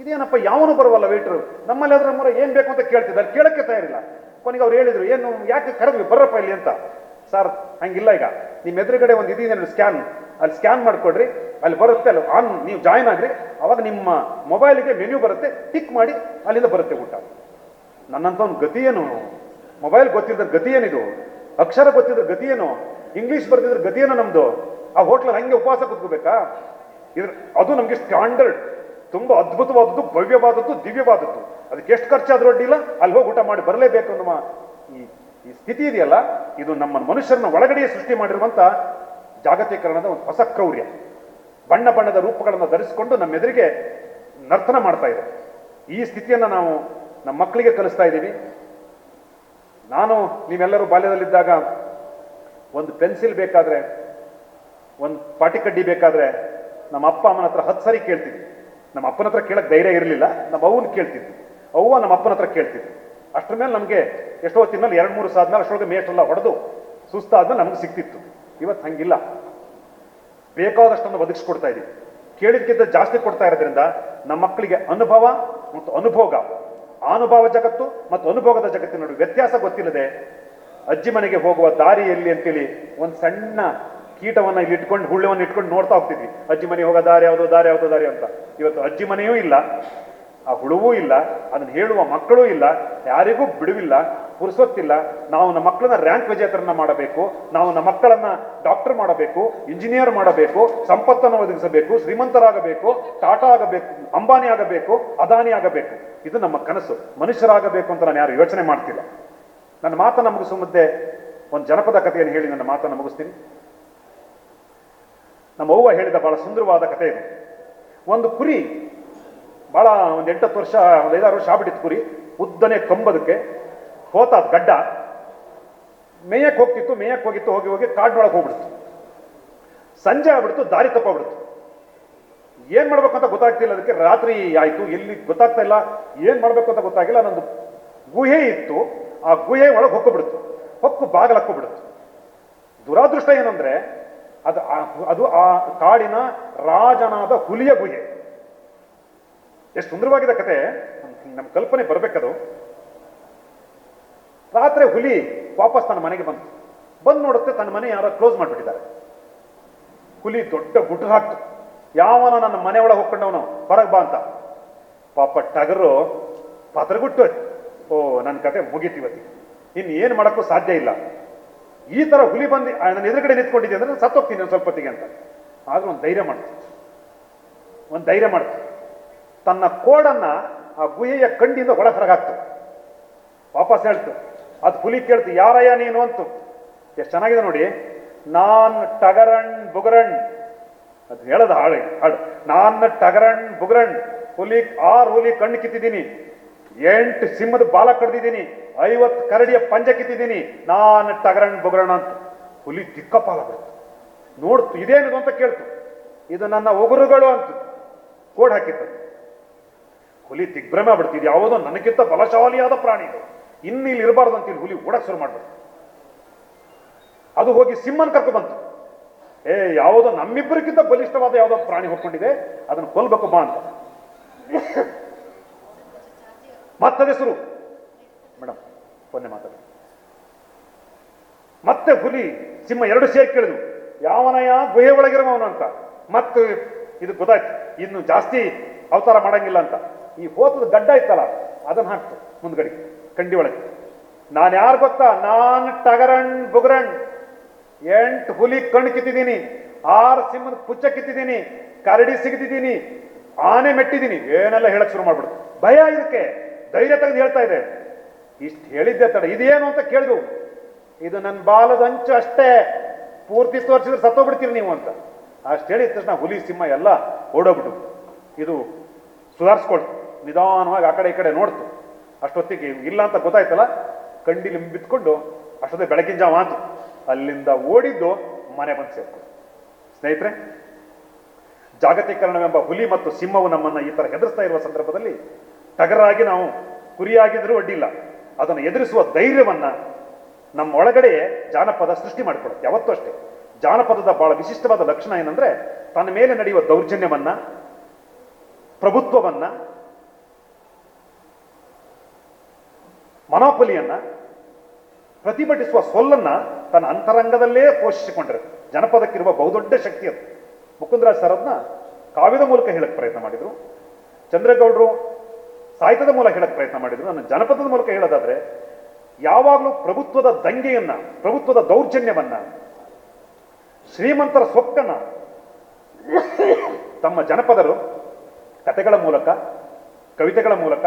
ಇದೇನಪ್ಪ, ಯಾವನು ಬರುವಲ್ಲ ವೇಟ್ರು ನಮ್ಮಲ್ಲಿ ಅದರ ಮೂರ ಏನು ಬೇಕು ಅಂತ ಕೇಳ್ತಿದ್ದಾರೆ ಕೇಳಕ್ಕೆ ತಯಾರಿಲ್ಲ. ಕೊನೆಗೆ ಅವ್ರು ಹೇಳಿದ್ರು, ಏನು, ಯಾಕೆ ಕರೆದ್ವಿ? ಬರ್ರಪ್ಪ ಇಲ್ಲಿ ಅಂತ. ಸರ್, ಹಂಗಿಲ್ಲ ಈಗ. ನಿಮ್ಮ ಎದುರುಗಡೆ ಒಂದು ಇದಿದೆ ನೋಡಿ ಸ್ಕ್ಯಾನ್ ಅಲ್ಲಿ ಸ್ಕ್ಯಾನ್ ಮಾಡಿಕೊಡ್ರಿ. ಅಲ್ಲಿ ಬರುತ್ತೆ, ಅಲ್ಲಿ ಆನ್ ನೀವು ಜಾಯ್ನ್ ಆಗ್ರಿ. ಅವಾಗ ನಿಮ್ಮ ಮೊಬೈಲಿಗೆ ಮೆನ್ಯೂ ಬರುತ್ತೆ. ಟಿಕ್ ಮಾಡಿ, ಅಲ್ಲಿಂದ ಬರುತ್ತೆ ಊಟ. ನನ್ನಂತ ಒಂದು ಗತಿ ಏನು? ಮೊಬೈಲ್ ಗೊತ್ತಿದ್ರೆ ಗತಿ ಏನಿದು? ಅಕ್ಷರ ಗೊತ್ತಿದ್ರೆ ಗತಿ ಏನು? ಇಂಗ್ಲಿಷ್ ಬರ್ತಿದ್ರೆ ಗತಿ ಏನು ನಮ್ದು? ಆ ಹೋಟ್ಲಲ್ಲಿ ಹಂಗೆ ಉಪವಾಸ ಕೂತ್ಕೋಬೇಕಾ? ಇದ್ರ, ಅದು ನಮಗೆ ಸ್ಟ್ಯಾಂಡರ್ಡ್ ತುಂಬಾ ಅದ್ಭುತವಾದದ್ದು, ಭವ್ಯವಾದದ್ದು, ದಿವ್ಯವಾದದ್ದು. ಅದಕ್ಕೆ ಎಷ್ಟು ಖರ್ಚಾದ್ರೂ ಅಡ್ಡಿಲ್ಲ ಅಲ್ಲಿ ಹೋಗಿ ಊಟ ಮಾಡಿ ಬರಲೇಬೇಕು ಅನ್ನುವ ಈ ಈ ಸ್ಥಿತಿ ಇದೆಯಲ್ಲ, ಇದು ನಮ್ಮ ಮನುಷ್ಯರನ್ನ ಒಳಗಡೆಯೇ ಸೃಷ್ಟಿ ಮಾಡಿರುವಂಥ ಜಾಗತೀಕರಣದ ಒಂದು ಹೊಸ ಕ್ರೌರ್ಯ. ಬಣ್ಣ ಬಣ್ಣದ ರೂಪಗಳನ್ನು ಧರಿಸಿಕೊಂಡು ನಮ್ಮೆದುರಿಗೆ ನರ್ತನ ಮಾಡ್ತಾ ಇದೆ. ಈ ಸ್ಥಿತಿಯನ್ನು ನಾವು ನಮ್ಮ ಮಕ್ಕಳಿಗೆ ಕಲಿಸ್ತಾ ಇದ್ದೀವಿ. ನಾನು, ನೀವೆಲ್ಲರೂ ಬಾಲ್ಯದಲ್ಲಿದ್ದಾಗ ಒಂದು ಪೆನ್ಸಿಲ್ ಬೇಕಾದ್ರೆ, ಒಂದು ಪಾಟಿಕಡ್ಡಿ ಬೇಕಾದ್ರೆ ನಮ್ಮ ಅಪ್ಪ ಅಮ್ಮನ ಹತ್ರ ಹತ್ತು ಸರಿ ಕೇಳ್ತಿದ್ವಿ. ನಮ್ಮ ಅಪ್ಪನ ಹತ್ರ ಕೇಳಕ್ ಧೈರ್ಯ ಇರಲಿಲ್ಲ, ನಮ್ಮ ಅವ್ವನ ಕೇಳ್ತಿದ್ವಿ ಅವ್ವ ನಮ್ಮ ಅಪ್ಪನ ಹತ್ರ ಕೇಳ್ತಿದ್ವಿ ಅಷ್ಟ್ರ ಮೇಲೆ ನಮಗೆ ಎಷ್ಟೋ ಹೊತ್ತಿನಲ್ಲಿ ಎರಡು ಮೂರು ಸಾದ್ಮೇಲೆ ಅಷ್ಟೊಳಗೆ ಮೇಷ್ಟೆಲ್ಲ ಹೊಡೆದು ಸುಸ್ತಾದ್ಮೇಲೆ ನಮ್ಗೆ ಸಿಕ್ತಿತ್ತು. ಇವತ್ತು ಹಂಗಿಲ್ಲ. ಬೇಕಾದಷ್ಟನ್ನು ಒದಗಿಸ್ಕೊಡ್ತಾ ಇದೀವಿ. ಕೇಳಿದ್ಕಿಂತ ಜಾಸ್ತಿ ಕೊಡ್ತಾ ಇರೋದ್ರಿಂದ ನಮ್ಮ ಮಕ್ಕಳಿಗೆ ಅನುಭವ ಮತ್ತು ಅನುಭೋಗ, ಅನುಭವ ಜಗತ್ತು ಮತ್ತು ಅನುಭೋಗದ ಜಗತ್ತಿನ ನಡುವೆ ವ್ಯತ್ಯಾಸ ಗೊತ್ತಿಲ್ಲದೆ ಅಜ್ಜಿ ಮನೆಗೆ ಹೋಗುವ ದಾರಿ ಎಲ್ಲಿ ಅಂತೇಳಿ ಒಂದು ಸಣ್ಣ ಕೀಟವನ್ನ ಇಲ್ಲಿ ಇಟ್ಕೊಂಡು, ಹುಳ್ಳವನ್ನು ಇಟ್ಕೊಂಡು ನೋಡ್ತಾ ಹೋಗ್ತಿದ್ವಿ. ಅಜ್ಜಿ ಮನೆಗೆ ಹೋಗೋ ದಾರಿ ಯಾವುದೋ ದಾರಿ ಯಾವುದೋ, ದಾರಿ ಅಂತ. ಇವತ್ತು ಅಜ್ಜಿ ಮನೆಯೂ ಇಲ್ಲ, ಆ ಹುಳುವೂ ಇಲ್ಲ, ಅದನ್ನು ಹೇಳುವ ಮಕ್ಕಳೂ ಇಲ್ಲ, ಯಾರಿಗೂ ಬಿಡುವಿಲ್ಲ, ಪುರುಸೊತ್ತಿಲ್ಲ. ನಾವು ನಮ್ಮ ಮಕ್ಕಳನ್ನ ರ್ಯಾಂಕ್ ವಿಜೇತರನ್ನ ಮಾಡಬೇಕು, ನಾವು ನಮ್ಮ ಮಕ್ಕಳನ್ನ ಡಾಕ್ಟರ್ ಮಾಡಬೇಕು ಇಂಜಿನಿಯರ್ ಮಾಡಬೇಕು, ಸಂಪತ್ತನ್ನು ಒದಗಿಸಬೇಕು, ಶ್ರೀಮಂತರಾಗಬೇಕು, ಟಾಟಾ ಆಗಬೇಕು, ಅಂಬಾನಿ ಆಗಬೇಕು, ಅದಾನಿ ಆಗಬೇಕು. ಇದು ನಮ್ಮ ಕನಸು. ಮನುಷ್ಯರಾಗಬೇಕು ಅಂತ ನಾನು ಯಾರು ಯೋಚನೆ ಮಾಡ್ತಿಲ್ಲ. ನನ್ನ ಮಾತನ್ನ ಮುಗಿಸುವ ಮುದ್ದೆ ಒಂದು ಜನಪದ ಕಥೆಯನ್ನು ಹೇಳಿ ನನ್ನ ಮಾತನ್ನು ಮುಗಿಸ್ತೀನಿ. ನಮ್ಮ ಅವ್ವ ಹೇಳಿದ ಬಹಳ ಸುಂದರವಾದ ಕಥೆ ಇದು. ಒಂದು ಕುರಿ, ಬಹಳ ಒಂದು ಎಂಟತ್ತು ವರ್ಷ, ಒಂದು ಐದಾರು ವರ್ಷ ಆಗ್ಬಿಟ್ಟಿತ್ತು ಕುರಿ. ಉದ್ದನೆ ಕಂಬದಕ್ಕೆ ಹೋತ ಗಡ್ಡ. ಮೇಯಕ್ಕೆ ಹೋಗ್ತಿತ್ತು, ಮೇಯಕ್ಕೆ ಹೋಗಿತ್ತು, ಹೋಗಿ ಹೋಗಿ ಕಾಡಿನೊಳಗೆ ಹೋಗ್ಬಿಡ್ತು. ಸಂಜೆ ಆಗ್ಬಿಡ್ತು, ದಾರಿ ತಪ್ಪೋಗ್ಬಿಡ್ತು. ಏನು ಮಾಡಬೇಕು ಅಂತ ಗೊತ್ತಾಗ್ತಿಲ್ಲ, ಅದಕ್ಕೆ ರಾತ್ರಿ ಆಯಿತು. ಎಲ್ಲಿ ಗೊತ್ತಾಗ್ತಾ ಇಲ್ಲ, ಏನು ಮಾಡಬೇಕು ಅಂತ ಗೊತ್ತಾಗಿಲ್ಲ. ನಂದು ಗುಹೆ ಇತ್ತು. ಆ ಗುಹೆ ಒಳಗೆ ಹೊಕ್ಕೊಬಿಡ್ತು. ಹೊಕ್ಕು ಬಾಗಿಲು ಹಾಕ್ಕೊಬಿಡ್ತು ದುರಾದೃಷ್ಟ ಏನಂದ್ರೆ ಅದು ಅದು ಆ ಕಾಡಿನ ರಾಜನಾದ ಹುಲಿಯ ಗುಹೆ. ಎಷ್ಟು ಸುಂದರವಾಗಿದೆ ಕತೆ. ನಮ್ಮ ಕಲ್ಪನೆ ಬರಬೇಕದು. ರಾತ್ರಿ ಹುಲಿ ವಾಪಸ್ ತನ್ನ ಮನೆಗೆ ಬಂತು. ಬಂದು ನೋಡುತ್ತೆ ತನ್ನ ಮನೆ ಯಾರೋ ಕ್ಲೋಸ್ ಮಾಡಿಬಿಟ್ಟಿದ್ದಾರೆ. ಹುಲಿ ದೊಡ್ಡ ಗುಟ್ಟು ಹಾಕ್ತು. ಯಾವನ ನನ್ನ ಮನೆ ಒಳಗೆ ಹೋಗ್ಕೊಂಡವನು ಹೊರಗೆ ಬಾ ಅಂತ. ಪಾಪ ಟಗರು ಪದರ್ಗುಟ್ಟು ಓ ನನ್ನ ಕತೆ ಮುಗೀತು ಇನ್ನು ಏನು ಮಾಡೋಕ್ಕೂ ಸಾಧ್ಯ ಇಲ್ಲ. ಈ ತರ ಹುಲಿ ಬಂದು ನನ್ನ ಎದುರುಗಡೆ ನಿಂತ್ಕೊಂಡಿದ್ದೆ ಅಂದ್ರೆ ಸತ್ತೋಗ್ತೀನಿ ಒಂದು ಸ್ವಲ್ಪ ಹೊತ್ತಿಗೆ ಅಂತ. ಆದ್ರೂ ಒಂದು ಧೈರ್ಯ ಮಾಡ್ತು ಒಂದು ಧೈರ್ಯ ಮಾಡ್ತು ತನ್ನ ಕೋಡನ್ನ ಆ ಗುಹೆಯ ಕಂಡಿಂದ ಒಳ ಹೊರಗಾಕ್ತು ವಾಪಸ್ ಹೇಳ್ತು, ಅದು ಹುಲಿ ಕೇಳ್ತು, ಯಾರಯ್ಯ ನೀನು? ಅಂತು. ಎಷ್ಟು ಚೆನ್ನಾಗಿದೆ ನೋಡಿ. ನಾನ್ ಟಗರಣ್ ಬುಗರಣ್ ಅದು ಹೇಳದ ಹಾಳು, ಹಾಡು. ನಾನ್ ಟಗರಣ್ ಬುಗರಣ್ ಹುಲಿ, ಆರು ಹುಲಿ ಕಣ್ಣು ಕಿತ್ತಿದ್ದೀನಿ. ಎಂಟು ಸಿಂಹದ ಬಾಲ ಕಡ್ದಿದ್ದೀನಿ. ಐವತ್ತು ಕರಡಿಯ ಪಂಜ ಕಿತ್ತಿದ್ದೀನಿ ನಾನು ಟಗರಣ್ ಬೊಗರಣ ಅಂತ. ಹುಲಿ ದಿಕ್ಕಪಾಲ ಬರ್ತು ನೋಡ್ತು ಇದೇನಿದು ಅಂತ ಕೇಳ್ತು. ಇದು ನನ್ನ ಉಗುರುಗಳು ಅಂತ ಕೋಡ್ ಹಾಕಿತ್ತು. ಹುಲಿ ದಿಗ್ಭ್ರಮೆ ಆಗ್ಬಿಡ್ತು ಇದು ಯಾವುದೋ ನನಗಿಂತ ಬಲಶಾಲಿಯಾದ ಪ್ರಾಣಿ ಇದು. ಇನ್ನು ಇಲ್ಲಿ ಇರಬಾರ್ದು ಅಂತ ಇಲ್ಲಿ ಹುಲಿ ಓಡಕ್ ಶುರು ಮಾಡ್ಬಿಡ್ತು. ಅದು ಹೋಗಿ ಸಿಂಹನ್ ಕರ್ಕೊ ಬಂತು. ಏ, ಯಾವುದೋ ನಮ್ಮಿಬ್ಬರಿಗಿಂತ ಬಲಿಷ್ಠವಾದ ಯಾವುದೋ ಪ್ರಾಣಿ ಹೊಕ್ಕೊಂಡಿದೆ. ಅದನ್ನು ಕೊಲ್ಬೇಕು ಬಾ ಅಂತ. ಮತ್ತದ ಶುರು. ಮೇಡಮ್ ಪೊನ್ನೆ ಮಾತಾಡಿ. ಮತ್ತೆ ಹುಲಿ ಸಿಂಹ ಎರಡು ಸೇರಿ ಕೇಳಿದ್ವು. ಯಾವನಯ ಗುಹೆ ಒಳಗಿರುವವನು ಅಂತ. ಮತ್ತೆ ಇದು ಗೊತ್ತಾಯ್ತು, ಇನ್ನು ಜಾಸ್ತಿ ಅವತಾರ ಮಾಡಂಗಿಲ್ಲ ಅಂತ. ಈ ಹೋತದ ಗಡ್ಡ ಇತ್ತಲ್ಲ, ಅದನ್ನ ಹಾಕ್ತು ಮುಂದ್ಗಡೆ, ಕಂಡಿ ಒಳಗೆ. ನಾನು ಯಾರು ಗೊತ್ತಾ? ನಾನ್ ಟಗರಣ್ ಬುಗರಣ್ ಎಂಟು ಹುಲಿ ಕಣ್ಣು ಕಿತ್ತಿದ್ದೀನಿ, ಆರು ಸಿಂಹದ ಪುಚ್ಚ ಕಿತ್ತಿದ್ದೀನಿ, ಕರಡಿ ಸಿಗದಿದ್ದೀನಿ, ಆನೆ ಮೆಟ್ಟಿದ್ದೀನಿ. ಏನೆಲ್ಲ ಹೇಳಕ್ ಶುರು ಮಾಡ್ಬಿಡ್ತು. ಭಯ ಇದಕ್ಕೆ, ಧೈರ್ಯ ತೆಗೆದು ಹೇಳ್ತಾ ಇದೆ. ಇಷ್ಟು ಹೇಳಿದ್ದೆ ತಡ, ಇದೇನು ಅಂತ ಕೇಳಿದೆವು ಇದು ನನ್ನ ಬಾಲದ ಅಂಚು ಅಷ್ಟೇ. ಪೂರ್ತಿ ತೋರಿಸಿದ್ರೆ ಸತ್ತೋಗ್ಬಿಡ್ತೀರಿ ನೀವು ಅಂತ. ಅಷ್ಟು ಹೇಳಿದ ತಕ್ಷಣ ಹುಲಿ, ಸಿಂಹ ಎಲ್ಲ ಓಡೋಗ್ಬಿಟ್ಟು ಇದು ಸುಧಾರಿಸ್ಕೊಳ್ತು ನಿಧಾನವಾಗಿ ಆ ಕಡೆ ಈ ಕಡೆ ನೋಡ್ತು. ಅಷ್ಟೊತ್ತಿಗೆ ಇಲ್ಲ ಅಂತ ಗೊತ್ತಾಯ್ತಲ್ಲ? ಕಂಡಿಲಿ ಬಿತ್ಕೊಂಡು ಅಷ್ಟೊತ್ತಿಗೆ ಬೆಳಗಿನ ಜಾವ ಆತು. ಅಲ್ಲಿಂದ ಓಡಿದ್ದು ಮನೆ ಬಂದು ಸೇರ್ತು ಸ್ನೇಹಿತರೆ, ಜಾಗತೀಕರಣವೆಂಬ ಹುಲಿ ಮತ್ತು ಸಿಂಹವು ನಮ್ಮನ್ನು ಈ ಥರ ಹೆದರಿಸ್ತಾ ಇರುವ ಸಂದರ್ಭದಲ್ಲಿ ಟಗರಾಗಿ ನಾವು ಕುರಿಯಾಗಿದ್ರೂ ಅಡ್ಡಿಲ್ಲ. ಅದನ್ನು ಎದುರಿಸುವ ಧೈರ್ಯವನ್ನ ನಮ್ಮ ಒಳಗಡೆ ಜಾನಪದ ಸೃಷ್ಟಿ ಮಾಡಿಕೊಡುತ್ತೆ. ಯಾವತ್ತೂ ಅಷ್ಟೇ. ಜಾನಪದದ ಬಹಳ ವಿಶಿಷ್ಟವಾದ ಲಕ್ಷಣ ಏನಂದ್ರೆ ತನ್ನ ಮೇಲೆ ನಡೆಯುವ ದೌರ್ಜನ್ಯವನ್ನ, ಪ್ರಭುತ್ವವನ್ನ, ಮನೋಪಲಿಯನ್ನ, ಪ್ರತಿಭಟಿಸುವ ಸೊಲ್ಲನ್ನ ತನ್ನ ಅಂತರಂಗದಲ್ಲೇ ಪೋಷಿಸಿಕೊಂಡಿರುತ್ತೆ. ಜನಪದಕ್ಕಿರುವ ಬಹುದೊಡ್ಡ ಶಕ್ತಿ ಅದು. ಮುಕುಂದರಾಜ್ ಅದನ್ನ ಕಾವ್ಯದ ಮೂಲಕ ಹೇಳಕ್ಕೆ ಪ್ರಯತ್ನ ಮಾಡಿದರು. ಚಂದ್ರೇಗೌಡರು ಸಾಹಿತ್ಯದ ಮೂಲಕ ಹೇಳಕ್ಕೆ ಪ್ರಯತ್ನ ಮಾಡಿದ್ರು. ನಾನು ಜನಪದದ ಮೂಲಕ ಹೇಳೋದಾದ್ರೆ, ಯಾವಾಗಲೂ ಪ್ರಭುತ್ವದ ದಂಗೆಯನ್ನ, ಪ್ರಭುತ್ವದ ದೌರ್ಜನ್ಯವನ್ನ, ಶ್ರೀಮಂತರ ಸೊಕ್ಕನ್ನ ತಮ್ಮ ಜನಪದರು ಕಥೆಗಳ ಮೂಲಕ, ಕವಿತೆಗಳ ಮೂಲಕ,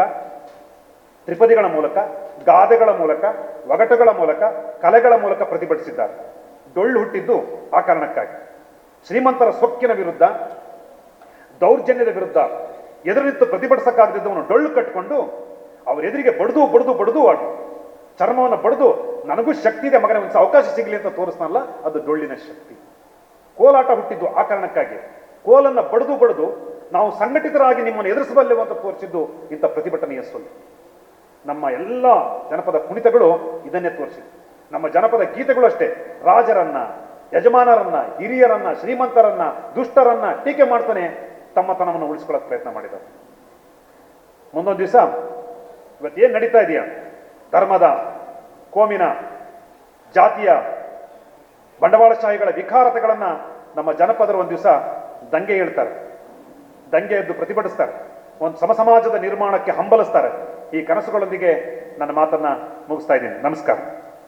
ತ್ರಿಪದಿಗಳ ಮೂಲಕ, ಗಾದೆಗಳ ಮೂಲಕ, ಒಗಟುಗಳ ಮೂಲಕ, ಕಲೆಗಳ ಮೂಲಕ ಪ್ರತಿಭಟಿಸಿದ್ದಾರೆ. ಡೊಳ್ಳು ಹುಟ್ಟಿದ್ದು ಆ ಕಾರಣಕ್ಕಾಗಿ. ಶ್ರೀಮಂತರ ಸೊಕ್ಕಿನ ವಿರುದ್ಧ, ದೌರ್ಜನ್ಯದ ವಿರುದ್ಧ ಎದುರು ನಿಂತು ಪ್ರತಿಭಟಿಸಕ್ಕಾಗದಿದ್ದವನು ಡೊಳ್ಳು ಕಟ್ಟಿಕೊಂಡು ಅವ್ರ ಎದುರಿಗೆ ಬಡದು ಬಡದು ಬಡದು ಆಡು ಚರ್ಮವನ್ನು ಬಡದು, ನನಗೂ ಶಕ್ತಿ ಇದೆ ಮಗನ ಒಂದು ಅವಕಾಶ ಸಿಗಲಿ ಅಂತ ತೋರಿಸ್ನಲ್ಲ ಅದು ಡೊಳ್ಳಿನ ಶಕ್ತಿ. ಕೋಲಾಟ ಹುಟ್ಟಿದ್ದು ಆ ಕಾರಣಕ್ಕಾಗಿ. ಕೋಲನ್ನು ಬಡದು ಬಡದು ನಾವು ಸಂಘಟಿತರಾಗಿ ನಿಮ್ಮನ್ನು ಎದುರಿಸಬಲ್ಲೆವು ಅಂತ ತೋರಿಸಿದ್ದು ಇಂಥ ಪ್ರತಿಭಟನೆಯ ಸೊಲ್ಲು ನಮ್ಮ ಎಲ್ಲ ಜನಪದ ಕುಣಿತಗಳು ಇದನ್ನೇ ತೋರಿಸಿದೆ ನಮ್ಮ ಜನಪದ ಗೀತೆಗಳು ಅಷ್ಟೇ. ರಾಜರನ್ನ, ಯಜಮಾನರನ್ನ, ಹಿರಿಯರನ್ನ, ಶ್ರೀಮಂತರನ್ನ, ದುಷ್ಟರನ್ನ ಟೀಕೆ ಮಾಡ್ತಾನೆ. ತಮ್ಮತನವನ್ನು ಉಳಿಸ್ಕೊಳ್ಳೋಕೆ ಪ್ರಯತ್ನ ಮಾಡಿದರು ಮುಂದೊಂದು ದಿವಸ ಇವತ್ತೇನು ನಡೀತಾ ಇದೆಯಾ? ಧರ್ಮದ, ಕೋಮಿನ, ಜಾತಿಯ, ಬಂಡವಾಳಶಾಹಿಗಳ ವಿಕಾರತೆಗಳನ್ನು ನಮ್ಮ ಜನಪದರು ಒಂದು ದಿವಸ ದಂಗೆ ಹೇಳ್ತಾರೆ. ದಂಗೆ ಎದ್ದು ಪ್ರತಿಭಟಿಸ್ತಾರೆ. ಒಂದು ಸಮಸಮಾಜದ ನಿರ್ಮಾಣಕ್ಕೆ ಹಂಬಲಿಸ್ತಾರೆ. ಈ ಕನಸುಗಳೊಂದಿಗೆ ನನ್ನ ಮಾತನ್ನ ಮುಗಿಸ್ತಾ ಇದ್ದೀನಿ. ನಮಸ್ಕಾರ.